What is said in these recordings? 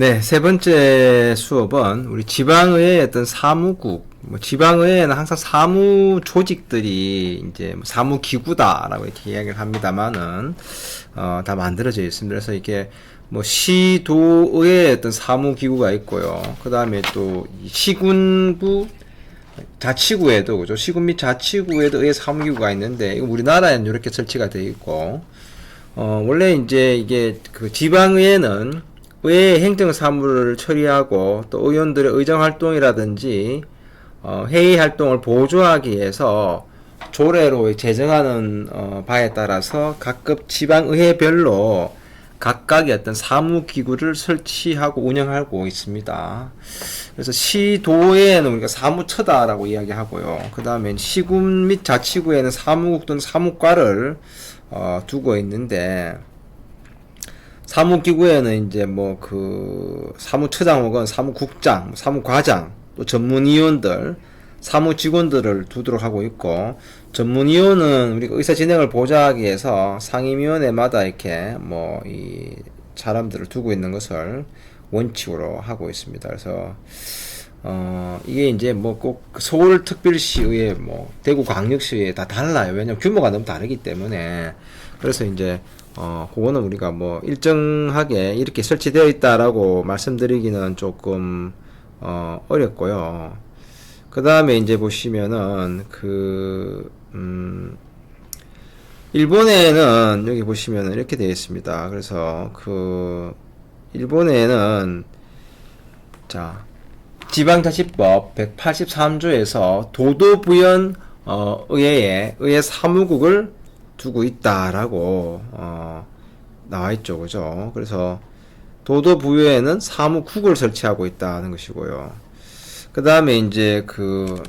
네, 세 번째 수업은 우리 지방의회의 어떤 사무국, 뭐 지방의회는 항상 사무 조직들이 이제 뭐 사무 기구다라고 이렇게 이야기를 합니다만은 어, 다 만들어져 있습니다. 그래서 이게 뭐 시도의회 어떤 사무 기구가 있고요. 그 다음에 또 시군부 자치구에도 그죠 시군 및 자치구에도 의회 사무 기구가 있는데 이거 우리나라에는 이렇게 설치가 되어 있고 어 원래 이제 이게 그 지방의회는 의회 행정 사무를 처리하고 또 의원들의 의정 활동이라든지 어 회의 활동을 보조하기 위해서 조례로 제정하는 어 바에 따라서 각급 지방의회별로 각각의 어떤 사무기구를 설치하고 운영하고 있습니다. 그래서 시도에는 우리가 사무처다라고 이야기하고요. 그 다음에 시군 및 자치구에는 사무국 또는 사무과를 어, 두고 있는데 사무기구에는 이제 뭐 그 사무처장 혹은 사무국장, 사무과장, 또 전문위원들, 사무직원들을 두도록 하고 있고 전문위원은 우리가 의사 진행을 보좌하기 위해서 상임위원회마다 이렇게 뭐 이 사람들을 두고 있는 것을 원칙으로 하고 있습니다. 그래서 어 이게 이제 뭐 꼭 서울특별시의회 뭐 대구광역시의회 다 달라요. 왜냐면 규모가 너무 다르기 때문에 그래서 이제 어 그거는 우리가 뭐 일정하게 이렇게 설치되어 있다라고 말씀드리기는 조금 어 어렵고요. 그 다음에 이제 보시면은 그 음. 일본에는 여기 보시면은 이렇게 되어 있습니다. 그래서 그 일본에는 자 지방자치법 183조에서 도도부연 어, 의회에 의회 사무국을 두고 있다라고 어, 나와 있죠, 그죠? 그래서 도도부여에는 사무국을 설치하고 있다는 것이고요. 그 다음에 이제 그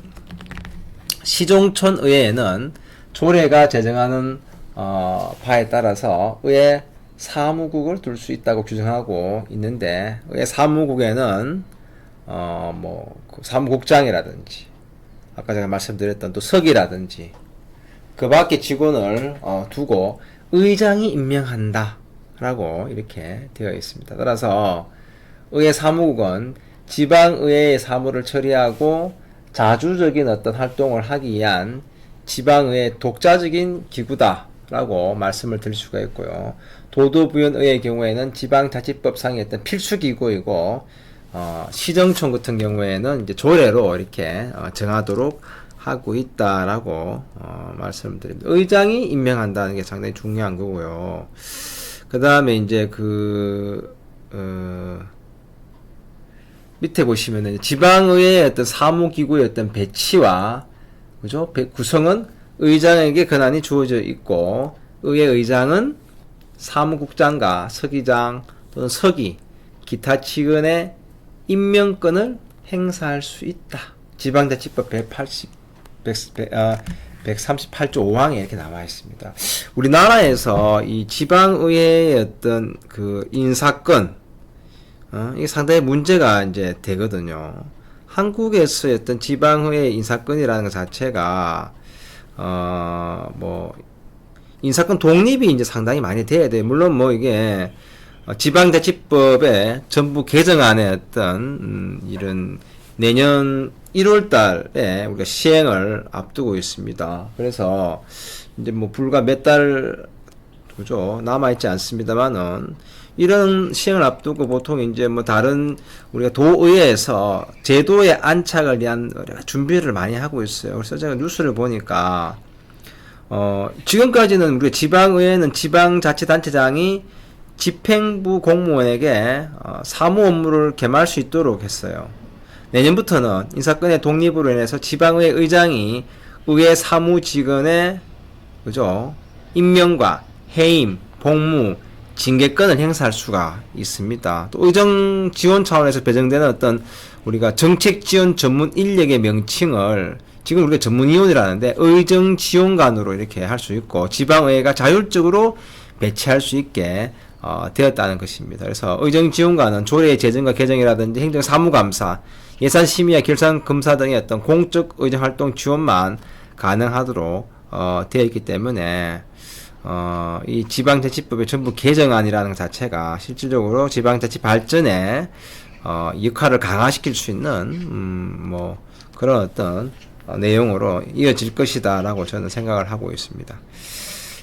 시종촌 의회에는 조례가 제정하는 어, 바에 따라서 의회 사무국을 둘 수 있다고 규정하고 있는데 의회 사무국에는 어뭐 그 사무국장이라든지 아까 제가 말씀드렸던 또 석이라든지 그 밖에 직원을 어, 두고 의장이 임명한다라고 이렇게 되어 있습니다. 따라서 의회 사무국은 지방의회의 사무를 처리하고 자주적인 어떤 활동을 하기 위한 지방의회 독자적인 기구다라고 말씀을 드릴 수가 있고요. 도도부연의의 경우에는 지방자치법상의 어떤 필수기구이고 어, 시정청 같은 경우에는 이제 조례로 이렇게 어, 정하도록 하고 있다라고 어, 말씀드립니다. 의장이 임명한다는 게 상당히 중요한 거고요. 그 다음에 이제 그 어, 밑에 보시면은 지방의회의 어떤 사무기구의 어떤 배치와 그죠? 구성은 의장에게 권한이 주어져 있고 의회 의장은 사무국장과 서기장 또는 서기 기타 직원의 임명권을 행사할 수 있다. 지방자치법 180 100, 아, 138조 5항에 이렇게 나와 있습니다. 우리나라에서 이 지방의회의 어떤 그 인사권 어, 이게 상당히 문제가 이제 되거든요. 한국에서의 어떤 지방의회 인사권이라는 것 자체가 어, 뭐 인사권 독립이 이제 상당히 많이 돼야 돼. 물론 뭐 이게 어, 지방자치법의 전부 개정안의 어떤 음, 이런 내년 1월 달에 우리가 시행을 앞두고 있습니다. 그래서 이제 뭐 불과 몇 달 그죠 남아 있지 않습니다만은 이런 시행을 앞두고 보통 이제 뭐 다른 우리가 도의회에서 제도의 안착을 위한 준비를 많이 하고 있어요. 그래서 제가 뉴스를 보니까 어 지금까지는 우리 지방의회는 지방자치단체장이 집행부 공무원에게 어, 사무 업무를 겸할 수 있도록 했어요. 내년부터는 인사권의 독립으로 인해서 지방의회 의장이 의회 사무직원의 그죠 임명과 해임, 복무, 징계권을 행사할 수가 있습니다. 또 의정 지원 차원에서 배정되는 어떤 우리가 정책 지원 전문 인력의 명칭을 지금 우리가 전문위원이라는데 의정 지원관으로 이렇게 할 수 있고 지방의회가 자율적으로 배치할 수 있게 어, 되었다는 것입니다. 그래서 의정지원관은 조례 제정과 개정이라든지 행정사무감사, 예산심의와 결산검사 등의 어떤 공적 의정활동 지원만 가능하도록 어, 되어 있기 때문에 어, 이 지방자치법의 전부 개정안이라는 것 자체가 실질적으로 지방자치 발전에 어, 역할을 강화시킬 수 있는 음, 뭐 그런 어떤 어, 내용으로 이어질 것이다라고 저는 생각을 하고 있습니다.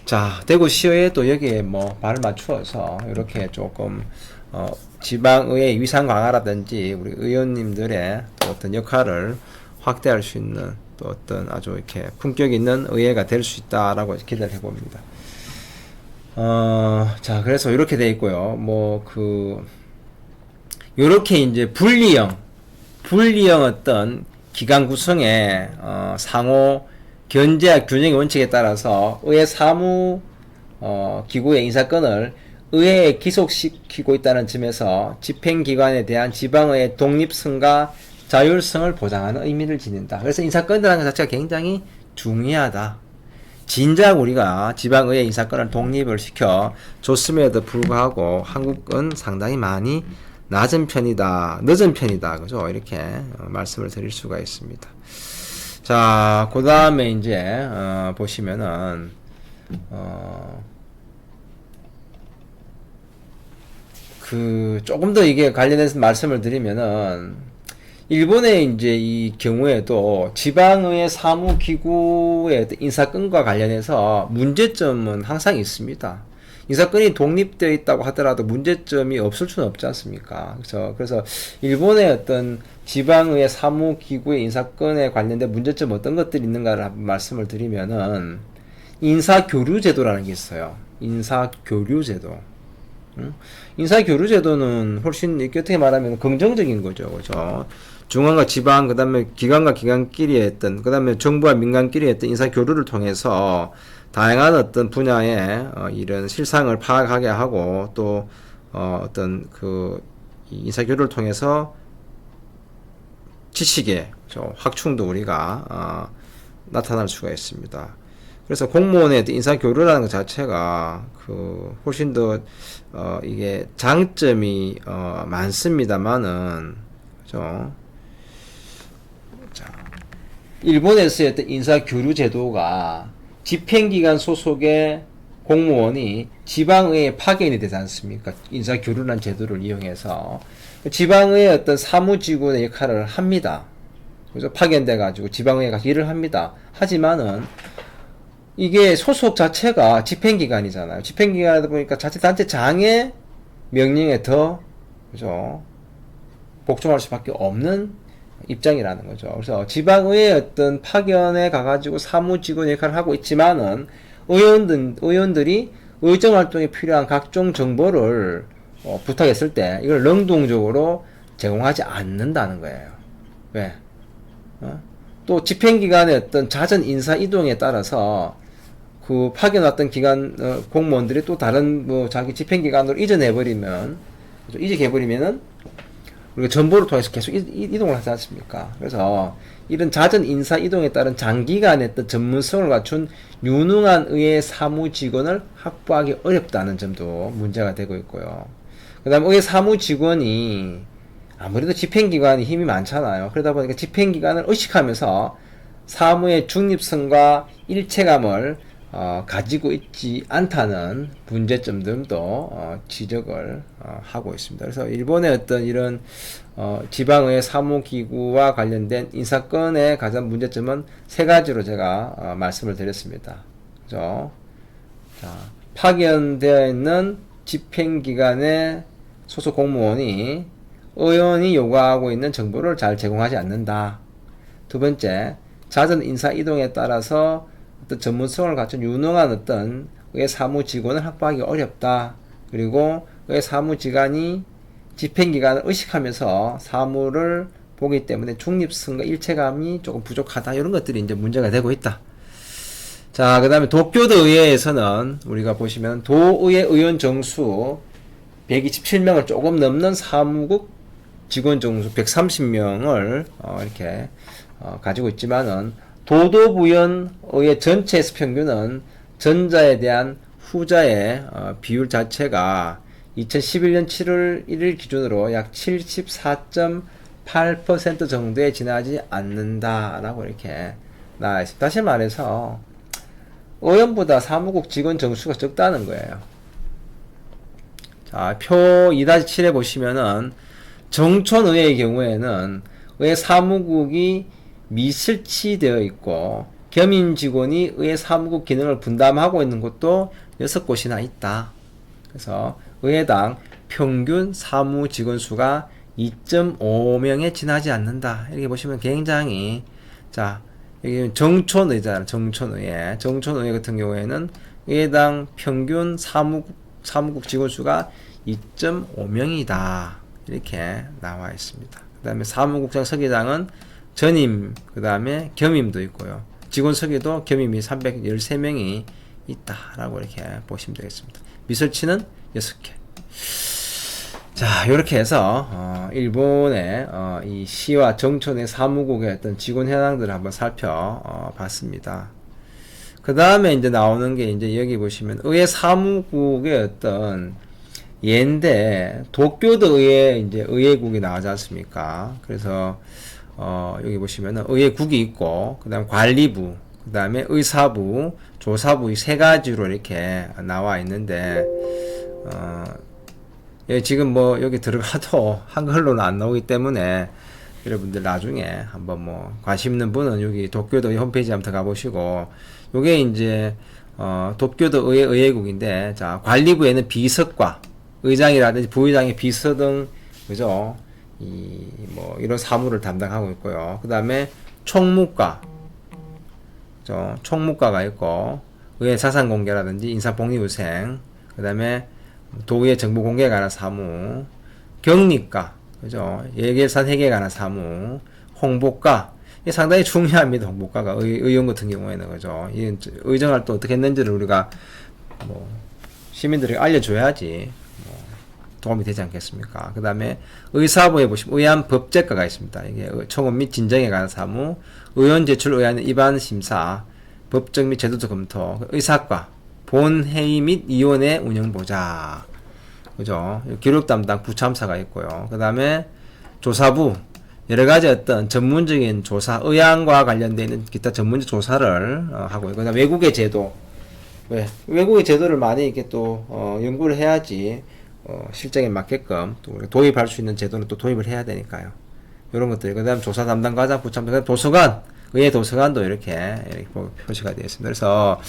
자, 대구시의회 또 여기에 뭐 발을 맞추어서 이렇게 조금 어, 지방의회 위상 강화라든지 우리 의원님들의 또 어떤 역할을 확대할 수 있는 또 어떤 아주 이렇게 품격 있는 의회가 될 수 있다라고 기대를 해봅니다. 어, 자, 그래서 이렇게 돼 있고요. 뭐, 그, 요렇게 이제 분리형, 분리형 어떤 기관 구성의, 어, 상호 견제와 균형의 원칙에 따라서 의회 사무, 어, 기구의 인사권을 의회에 기속시키고 있다는 점에서 집행기관에 대한 지방의 독립성과 자율성을 보장하는 의미를 지닌다. 그래서 인사권이라는 것 자체가 굉장히 중요하다. 진작 우리가 지방의회 인사권을 독립을 시켜 줬음에도 불구하고 한국은 상당히 많이 낮은 편이다, 늦은 편이다, 그죠? 이렇게 어, 말씀을 드릴 수가 있습니다. 자, 그 다음에 이제 어, 보시면은 어, 그 조금 더 이게 관련해서 말씀을 드리면은 일본의 이제 이 경우에도 지방의회 사무기구의 인사권과 관련해서 문제점은 항상 있습니다. 인사권이 독립되어 있다고 하더라도 문제점이 없을 수는 없지 않습니까? 그래서, 그래서 일본의 어떤 지방의회 사무기구의 인사권에 관련된 문제점 어떤 것들이 있는가를 한번 말씀을 드리면은 인사교류제도라는 게 있어요. 인사교류제도. 응? 인사교류제도는 훨씬 이렇게 어떻게 말하면 긍정적인 거죠. 그죠? 중앙과 지방, 그 다음에 기관과 기관끼리 했던, 그 다음에 정부와 민간끼리 했던 인사교류를 통해서 다양한 어떤 분야의 어, 이런 실상을 파악하게 하고 또 어, 어떤 그 인사교류를 통해서 지식의 저 확충도 우리가 어, 나타날 수가 있습니다. 그래서 공무원의 인사 교류라는 것 자체가 그 훨씬 더 어, 이게 장점이 어, 많습니다만은 그죠? 자, 일본에서의 어떤 인사 교류 제도가 집행기관 소속의 공무원이 지방의회 파견이 되지 않습니까? 인사교류란 제도를 이용해서 지방의회 어떤 사무직원의 역할을 합니다. 그래서 파견돼 가지고 지방의회 가서 일을 합니다. 하지만은 이게 소속 자체가 집행기관이잖아요. 집행기관이다 보니까 자치단체장의 명령에 더 그죠 복종할 수밖에 없는 입장이라는 거죠. 그래서 지방의회 어떤 파견에 가가지고 사무직원 역할을 하고 있지만은 의원들 의원들이 의정 활동에 필요한 각종 정보를 어, 부탁했을 때 이걸 능동적으로 제공하지 않는다는 거예요. 왜? 어? 또 집행기관의 어떤 잦은 인사 이동에 따라서 그 파견 왔던 기관 어, 공무원들이 또 다른 뭐 자기 집행기관으로 이전해 버리면 이직해 버리면은 우리가 정보를 통해서 계속 이, 동을 하지 않습니까? 그래서 이런 잦은 인사 이동에 따른 장기간의 어떤 전문성을 갖춘 유능한 의회 사무 직원을 확보하기 어렵다는 점도 문제가 되고 있고요. 그 다음에 의회 사무 직원이 아무래도 집행기관이 힘이 많잖아요. 그러다 보니까 집행기관을 의식하면서 사무의 중립성과 일체감을 어, 가지고 있지 않다는 문제점들도 어, 지적을 어, 하고 있습니다. 그래서 일본의 어떤 이런 어, 지방의 사무기구와 관련된 인사권의 가장 문제점은 세 가지로 제가 어, 말씀을 드렸습니다. 그죠? 자, 파견되어 있는 집행기관의 소속 공무원이 의원이 요구하고 있는 정보를 잘 제공하지 않는다. 두 번째, 잦은 인사 이동에 따라서 어떤 전문성을 갖춘 유능한 어떤 의 사무 직원을 확보하기 어렵다. 그리고 의 사무 기관이 집행 기관을 의식하면서 사무를 보기 때문에 중립성과 일체감이 조금 부족하다. 이런 것들이 이제 문제가 되고 있다. 자, 그 다음에 도쿄도 의회에서는 우리가 보시면 도의회 의원 정수 127명을 조금 넘는 사무국 직원 정수 130명을 어, 이렇게 어, 가지고 있지만은 도도부연의 전체 수평균은 전자에 대한 후자의 어, 비율 자체가 2011년 7월 1일 기준으로 약 74.8% 정도에 지나지 않는다라고 이렇게 나와 있습니다. 다시 말해서 의원보다 사무국 직원 정수가 적다는 거예요. 자, 표 2-7에 보시면은 정촌의회의 경우에는 의회 사무국이 미설치되어 있고 겸임 직원이 의회 사무국 기능을 분담하고 있는 곳도 6곳이나 있다. 그래서 의회당 평균 사무 직원 수가 2.5명에 지나지 않는다. 이렇게 보시면 굉장히 자 여기 정촌의잖아 정촌의회 정촌의회 같은 경우에는 의회당 평균 사무국 사무국 직원 수가 2.5명이다. 이렇게 나와 있습니다. 그 다음에 사무국장 서기장은 전임, 그 다음에 겸임도 있고요. 직원 서기도 겸임이 313명이 있다라고 이렇게 보시면 되겠습니다. 미설치는 6개. 자, 이렇게 해서 어, 일본의 어, 이 시와 정촌의 사무국의 어떤 직원 현황들을 한번 살펴봤습니다. 그 다음에 이제 나오는 게 이제 여기 보시면 의회 사무국의 어떤 예인데 도쿄도 의회 이제 의회국이 나오지 않습니까? 그래서 어 여기 보시면은 의회국이 있고 그 다음 관리부, 그 다음에 의사부, 조사부 이 세 가지로 이렇게 나와 있는데 어 예, 지금 뭐 여기 들어가도 한글로는 안 나오기 때문에 여러분들 나중에 한번 뭐 관심 있는 분은 여기 도쿄도 홈페이지 한번 들어가 보시고 요게 이제 어 도쿄도 의회 의회국인데 자 관리부에는 비서과 의장이라든지 부의장의 비서 등 그죠 이 뭐 이런 사무를 담당하고 있고요. 그 다음에 총무과. 저 총무과가 있고 의회 자산 공개라든지 인사 복리후생 그 다음에 도의회 정보 공개에 관한 사무 격리과 그죠? 예결산 회계에 관한 사무 홍보과. 이게 상당히 중요합니다 홍보과가. 의, 의원 같은 경우에는 그죠? 이 의정 활 동 어떻게 했는지를 우리가 뭐 시민들에게 알려줘야지. 뭐 도움이 되지 않겠습니까? 그 다음에 의사부에 보시면 의안 법제과가 있습니다. 이게 청원 및 진정에 관한 사무, 의원 제출 의안 입안 심사, 법적 및 제도적 검토, 의사과, 본회의 및 위원회 운영 보자. 그죠? 기록 담당 부참사가 있고요. 그 다음에 조사부, 여러 가지 어떤 전문적인 조사, 의안과 관련되어 기타 전문적 조사를 어, 하고 있고, 외국의 제도, 왜 외국의 제도를 많이 이렇게 또 어, 연구를 해야지 어, 실정에 맞게끔 또 도입할 수 있는 제도는 또 도입을 해야 되니까요. 이런 것들. 그 다음 조사 담당 과장 부참장 도서관 의회 도서관도 이렇게, 이렇게 보- 표시가 되어 있습니다. 그래서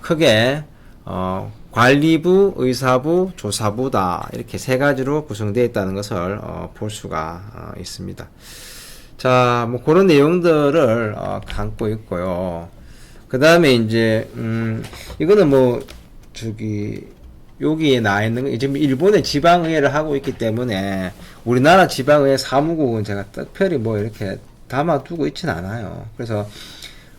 크게 어, 관리부, 의사부, 조사부다 이렇게 세 가지로 구성되어 있다는 것을 어, 볼 수가 어, 있습니다. 자, 뭐 그런 내용들을 어, 담고 있고요. 그 다음에 이제 음 이거는 뭐 저기 여기에 나 있는 거 지금 일본의 지방의회를 하고 있기 때문에 우리나라 지방의회 사무국은 제가 특별히 뭐 이렇게 담아두고 있진 않아요. 그래서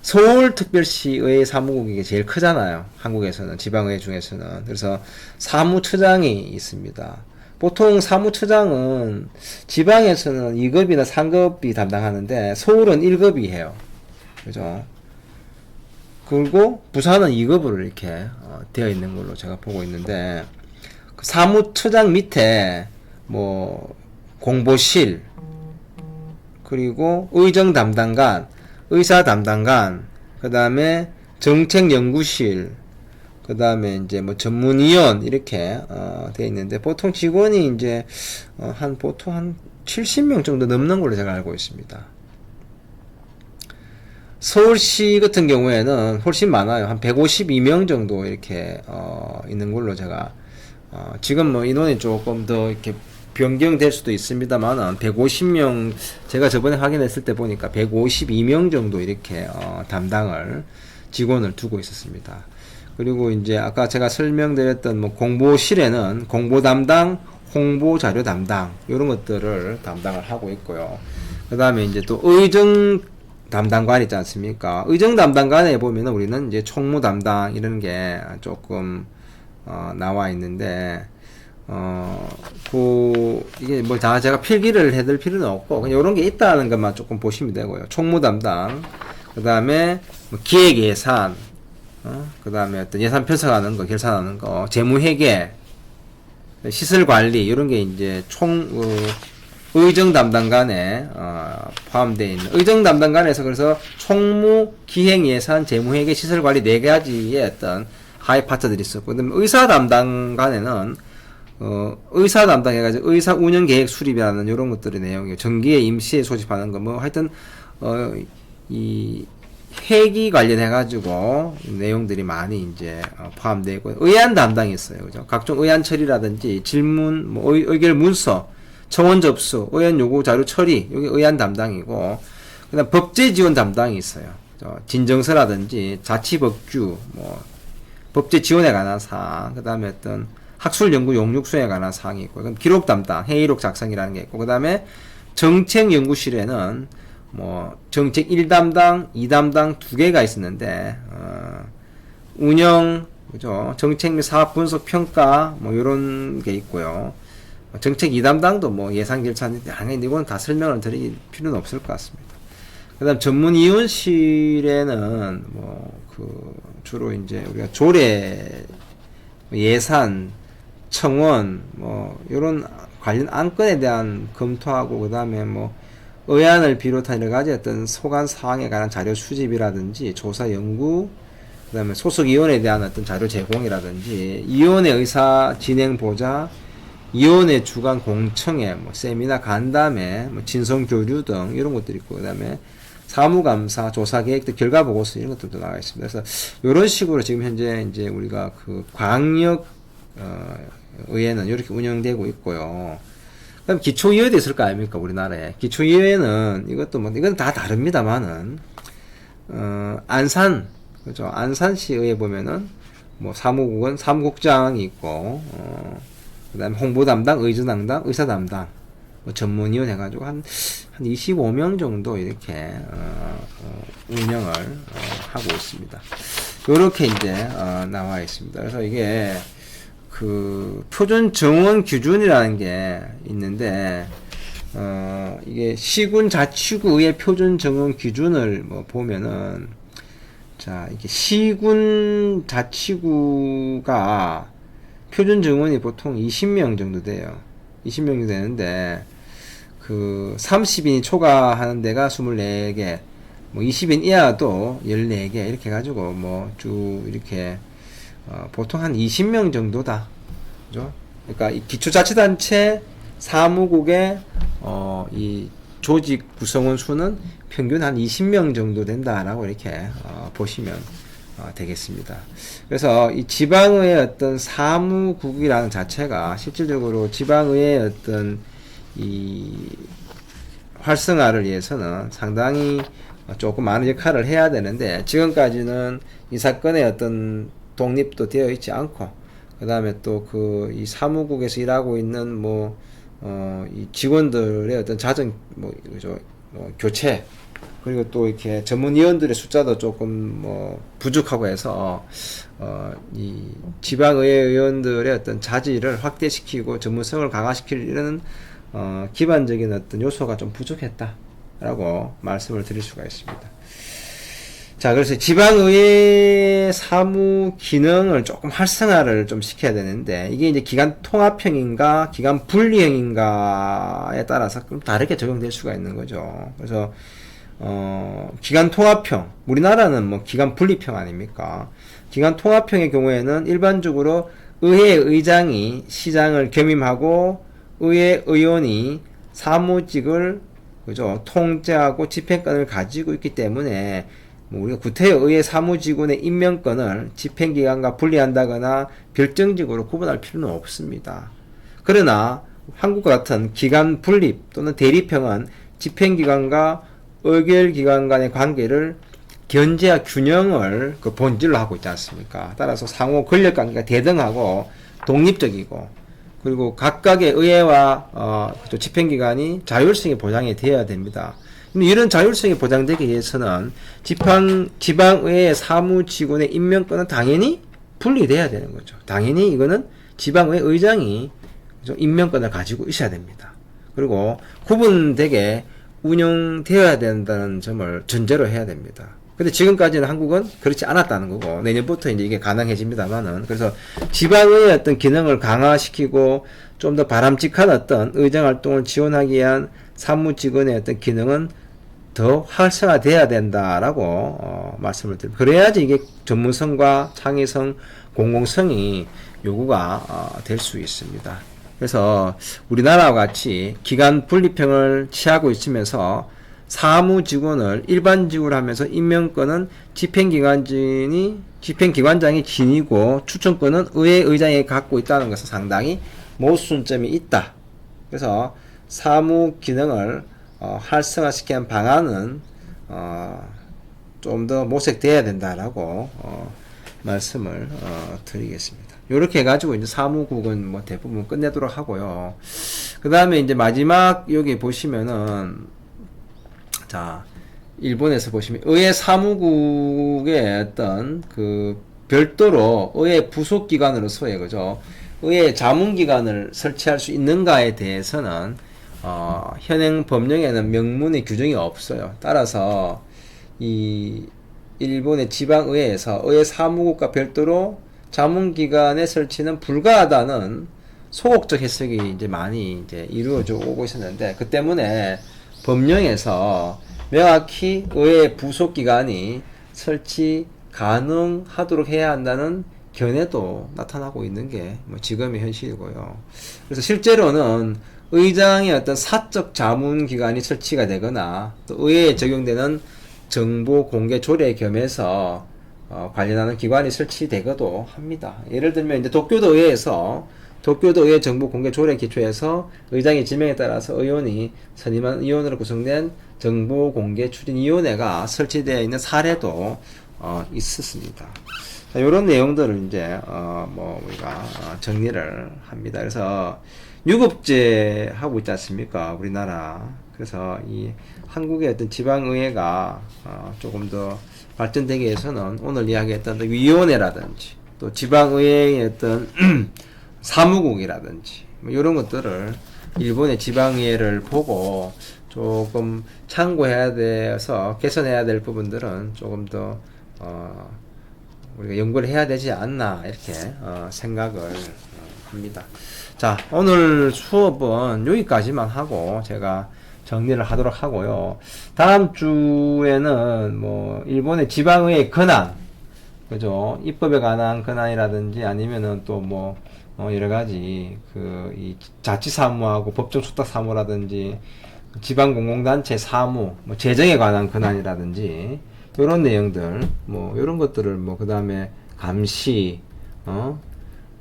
서울특별시의회 사무국이 제일 크잖아요. 한국에서는 지방의회 중에서는 그래서 사무처장이 있습니다. 보통 사무처장은 지방에서는 2급이나 3급이 담당하는데 서울은 1급이 해요. 그죠? 그리고 부산은 2급으로 이렇게 어, 되어 있는 걸로 제가 보고 있는데 그 사무처장 밑에 뭐 공보실 그리고 의정 담당관, 의사 담당관, 그 다음에 정책 연구실, 그 다음에 이제 뭐 전문위원 이렇게 어, 되어 있는데 보통 직원이 이제 어, 한 보통 한 70명 정도 넘는 걸로 제가 알고 있습니다. 서울시 같은 경우에는 훨씬 많아요. 한 152명 정도 이렇게 어, 있는 걸로 제가 어, 지금 뭐 인원이 조금 더 이렇게 변경될 수도 있습니다만은 150명 제가 저번에 확인했을 때 보니까 152명 정도 이렇게 어, 담당을 직원을 두고 있었습니다. 그리고 이제 아까 제가 설명드렸던 뭐 공보실에는 공보 담당, 홍보 자료 담당 이런 것들을 담당을 하고 있고요. 그 다음에 이제 또 의정 담당관 있지 않습니까? 의정 담당관에 보면은 우리는 이제 총무 담당 이런 게 조금 어, 나와 있는데 어, 그, 이게 뭐 다 제가 필기를 해둘 필요는 없고, 그냥 이런 게 있다는 것만 조금 보시면 되고요. 총무 담당, 그 다음에 뭐 기획 예산, 어? 그 다음에 어떤 예산 편성하는 거, 결산하는 거, 재무 회계, 시설 관리, 이런 게 이제 총, 어, 의정 담당관에 어, 포함되어 있는 의정 담당관에서 그래서 총무, 기행 예산, 재무회계, 시설 관리 네 가지의 어떤 하위 파트들이 있었고 그다음에 의사 담당관에는 어, 의사 담당해가지고 의사 운영 계획 수립이라는 이런 것들의 내용이에요. 정기에 임시에 소집하는 거 뭐 하여튼 어, 이 회기 관련해가지고 내용들이 많이 이제 어, 포함되고 의안 담당이 있어요. 그죠? 각종 의안 처리라든지 질문, 뭐 의, 의결 문서, 청원 접수, 의안 요구 자료 처리, 여기 의안 담당이고 그 다음 법제 지원 담당이 있어요. 진정서라든지 자치법규, 뭐 법제 지원에 관한 사항, 그 다음에 어떤 학술 연구 용역 수행에 관한 사항이 있고, 그럼 기록 담당, 회의록 작성이라는 게 있고, 그 다음에 정책 연구실에는 뭐 정책 1담당, 2담당 두 개가 있었는데, 어, 운영, 그죠? 정책 및 사업 분석 평가, 뭐 요런 게 있고요. 정책 2담당도 뭐 예산 결산인데, 당연히 이건 다 설명을 드릴 필요는 없을 것 같습니다. 그 다음 전문위원실에는 뭐 그 주로 이제 우리가 조례 예산 청원 뭐 이런 관련 안건에 대한 검토하고 그 다음에 뭐 의안을 비롯한 여러 가지 어떤 소관 사항에 관한 자료 수집이라든지 조사 연구 그다음에 소속 위원에 대한 어떤 자료 제공이라든지 위원회 의사 진행 보좌 위원회 주간 공청회 뭐 세미나 간담회 뭐 진성 교류 등 이런 것들이 있고 그다음에 사무감사, 조사 계획, 결과 보고서 이런 것들도 나와 있습니다. 그래서 이런 식으로 지금 현재 이제 우리가 그 광역 어, 의회는 이렇게 운영되고 있고요. 그다음 기초의회도 있을 거 아닙니까 우리나라에 기초의회는 이것도 뭐 이건 다 다릅니다만은 어, 안산 그죠 안산시 의회 보면은 뭐 사무국은 사무국장이 있고 어, 그 다음에 홍보 담당, 의전 담당, 의사 담당 뭐 전문위원 해가지고 한, 한 25명 정도 이렇게, 어, 어, 운영을, 어, 하고 있습니다. 요렇게 이제, 어, 나와 있습니다. 그래서 이게, 그, 표준 정원 기준이라는 게 있는데, 어, 이게 시군 자치구의 표준 정원 기준을 뭐 보면은, 자, 이게 시군 자치구가 표준 정원이 보통 20명 정도 돼요. 20명 정도 되는데, 그 30인이 초과하는 데가 24개, 뭐 20인 이하도 14개 이렇게 해가지고 뭐 쭉 이렇게 어, 보통 한 20명 정도다. 그죠? 이 기초자치단체 사무국의 어, 이 조직 구성원 수는 평균 한 20명 정도 된다라고 이렇게 어, 보시면 어, 되겠습니다. 그래서 이 지방의 어떤 사무국이라는 자체가 실질적으로 지방의 어떤 이 활성화를 위해서는 상당히 조금 많은 역할을 해야 되는데 지금까지는 이 사건의 어떤 독립도 되어 있지 않고 그 다음에 또 그 이 사무국에서 일하고 있는 뭐 어 이 직원들의 어떤 자정 뭐 그죠 뭐 교체 그리고 또 이렇게 전문위원들의 숫자도 조금 뭐 부족하고 해서 어 이 지방의회 의원들의 어떤 자질을 확대시키고 전문성을 강화시키려는 어, 기반적인 어떤 요소가 좀 부족했다라고 말씀을 드릴 수가 있습니다. 자, 그래서 지방의회 사무 기능을 조금 활성화를 좀 시켜야 되는데, 이게 이제 기간 통합형인가, 기간 분리형인가에 따라서 좀 다르게 적용될 수가 있는 거죠. 그래서, 어, 기간 통합형, 우리나라는 뭐 기간 분리형 아닙니까? 기간 통합형의 경우에는 일반적으로 의회 의장이 시장을 겸임하고 의회 의원이 사무직을 그죠 통제하고 집행권을 가지고 있기 때문에 뭐 우리가 구태의회 사무직원의 임명권을 집행기관과 분리한다거나 결정적으로 구분할 필요는 없습니다. 그러나 한국과 같은 기관 분립 또는 대립형은 집행기관과 의결기관 간의 관계를 견제와 균형을 그 본질로 하고 있지 않습니까? 따라서 상호 권력 관계가 대등하고 독립적이고 그리고 각각의 의회와 어, 또 집행기관이 자율성이 보장이 되어야 됩니다. 이런 자율성이 보장되기 위해서는 지방 지방의회 사무직원의 임명권은 당연히 분리돼야 되는 거죠. 당연히 이거는 지방의 의장이 임명권을 가지고 있어야 됩니다. 그리고 구분되게 운영되어야 된다는 점을 전제로 해야 됩니다. 근데 지금까지는 한국은 그렇지 않았다는 거고 내년부터 이제 이게 가능해집니다만은 그래서 지방의 어떤 기능을 강화시키고 좀 더 바람직한 어떤 의정 활동을 지원하기 위한 사무직원의 어떤 기능은 더 활성화돼야 된다라고 어, 말씀을 드립니다. 그래야지 이게 전문성과 창의성, 공공성이 요구가 어, 될 수 있습니다. 그래서 우리나라와 같이 기관 분리평을 취하고 있으면서 사무 직원을 일반 직으로 하면서 임명권은 집행기관장이 집행기관장이 지니고 추천권은 의회 의장이 갖고 있다는 것은 상당히 모순점이 있다. 그래서 사무 기능을 어, 활성화시키는 방안은 어, 좀 더 모색돼야 된다라고 어, 말씀을 어, 드리겠습니다. 이렇게 해가지고 이제 사무국은 뭐 대부분 끝내도록 하고요. 그 다음에 이제 마지막 여기 보시면은 자 일본에서 보시면 의회 사무국의 어떤 그 별도로 의회 부속 기관으로서의 그죠 의회 자문 기관을 설치할 수 있는가에 대해서는 어, 현행 법령에는 명문의 규정이 없어요. 따라서 이 일본의 지방의회에서 의회 사무국과 별도로 자문기관의 설치는 불가하다는 소극적 해석이 이제 많이 이제 이루어져 오고 있었는데 그 때문에 법령에서 명확히 의회 부속기관이 설치 가능하도록 해야 한다는 견해도 나타나고 있는 게 뭐 지금의 현실이고요. 그래서 실제로는 의장의 어떤 사적 자문 기관이 설치가 되거나 또 의회에 적용되는 정보 공개 조례 겸해서 어, 관련하는 기관이 설치되기도 합니다. 예를 들면 이제 도쿄도 의회에서 도쿄도 의회 정보 공개 조례 기초에서 의장의 지명에 따라서 의원이 선임한 의원으로 구성된 정보 공개 추진 위원회가 설치되어 있는 사례도 어, 있었습니다. 자, 이런 내용들을 이제 어, 뭐 우리가 어, 정리를 합니다. 그래서 유급제 하고 있지 않습니까? 우리나라. 그래서 이 한국의 어떤 지방의회가 어, 조금 더 발전되기 위해서는 오늘 이야기했던 그 위원회라든지 또 지방의회의 어떤 사무국이라든지 뭐 이런 것들을 일본의 지방의회를 보고 조금 참고해야 돼서 개선해야 될 부분들은 조금 더 어, 우리가 연구를 해야 되지 않나 이렇게 어, 생각을 어, 합니다. 자 오늘 수업은 여기까지만 하고 제가 정리를 하도록 하고요. 다음 주에는 뭐 일본의 지방의 권한 그죠 입법에 관한 권한이라든지 아니면은 또뭐 어, 여러 가지 그 이 자치 사무하고 법정 수탁 사무라든지 지방 공공단체 사무 뭐 재정에 관한 권한이라든지 이런 내용들 뭐 이런 것들을 뭐 그 다음에 감시 어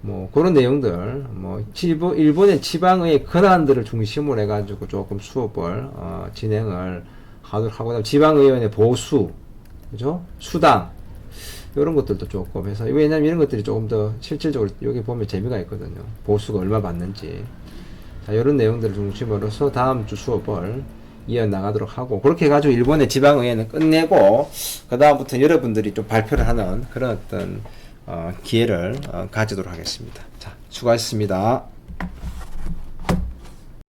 뭐 그런 내용들 뭐 일본 일본의 지방의 권한들을 중심으로 해가지고 조금 수업을 어, 진행을 하도록 하고 지방의원의 보수 그죠? 수당 이런 것들도 조금 해서 왜냐면 이런 것들이 조금 더 실질적으로 여기 보면 재미가 있거든요. 보수가 얼마 받는지. 자 이런 내용들을 중심으로서 다음 주 수업을 이어 나가도록 하고 그렇게 해가지고 일본의 지방의회는 끝내고 그 다음부터 여러분들이 좀 발표를 하는 그런 어떤 어, 기회를 어, 가지도록 하겠습니다. 자 수고하셨습니다.